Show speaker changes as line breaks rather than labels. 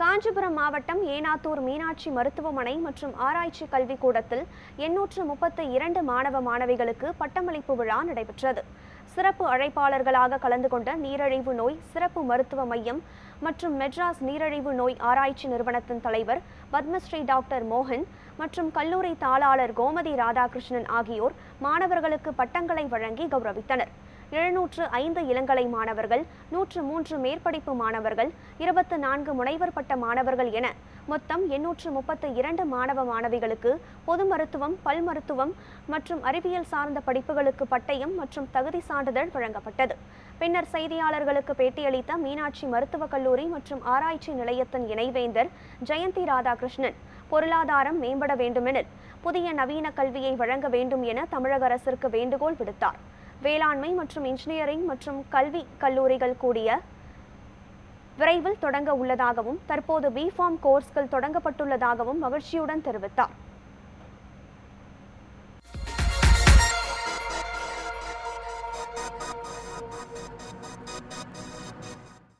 காஞ்சிபுரம் மாவட்டம் ஏனாத்தூர் மீனாட்சி மருத்துவமனை மற்றும் ஆராய்ச்சி கல்விக்கூடத்தில் எண்ணூற்று முப்பத்து இரண்டு மாணவ மாணவிகளுக்கு பட்டமளிப்பு விழா நடைபெற்றது. சிறப்பு அழைப்பாளர்களாக கலந்து கொண்ட நீரழிவு நோய் சிறப்பு மருத்துவ மையம் மற்றும் மெட்ராஸ் நீரழிவு நோய் ஆராய்ச்சி நிறுவனத்தின் தலைவர் பத்மஸ்ரீ டாக்டர் மோகன் மற்றும் கல்லூரி தாளாளர் கோமதி ராதாகிருஷ்ணன் ஆகியோர் மாணவர்களுக்கு பட்டங்களை வழங்கி கௌரவித்தனர். எழுநூற்று ஐந்து இளங்கலை மாணவர்கள் நூற்று மூன்று மேற்படிப்பு மாணவர்கள் இருபத்து நான்கு முனைவர் பட்ட மாணவர்கள் என மொத்தம் எண்ணூற்று முப்பத்து இரண்டு மாணவ மாணவிகளுக்கு பொது மருத்துவம் பல் மருத்துவம் மற்றும் அறிவியல் சார்ந்த படிப்புகளுக்கு பட்டயம் மற்றும் தகுதி சான்றிதழ் வழங்கப்பட்டது. பின்னர் செய்தியாளர்களுக்கு பேட்டியளித்த மீனாட்சி மருத்துவக் கல்லூரி மற்றும் ஆராய்ச்சி நிலையத்தின் இணைவேந்தர் ஜெயந்தி ராதாகிருஷ்ணன் பொருளாதாரம் மேம்பட வேண்டுமெனில் புதிய நவீன கல்வியை வழங்க வேண்டும் என தமிழக அரசிற்கு வேண்டுகோள் விடுத்தார். வேளாண்மை மற்றும் இன்ஜினியரிங் மற்றும் கல்வி கல்லூரிகள் கூடிய விரைவில் தொடங்க உள்ளதாகவும் தற்போது பிஃபார்ம் கோர்ஸ்கள் தொடங்கப்பட்டுள்ளதாகவும் மகிழ்ச்சியுடன் தெரிவித்தார்.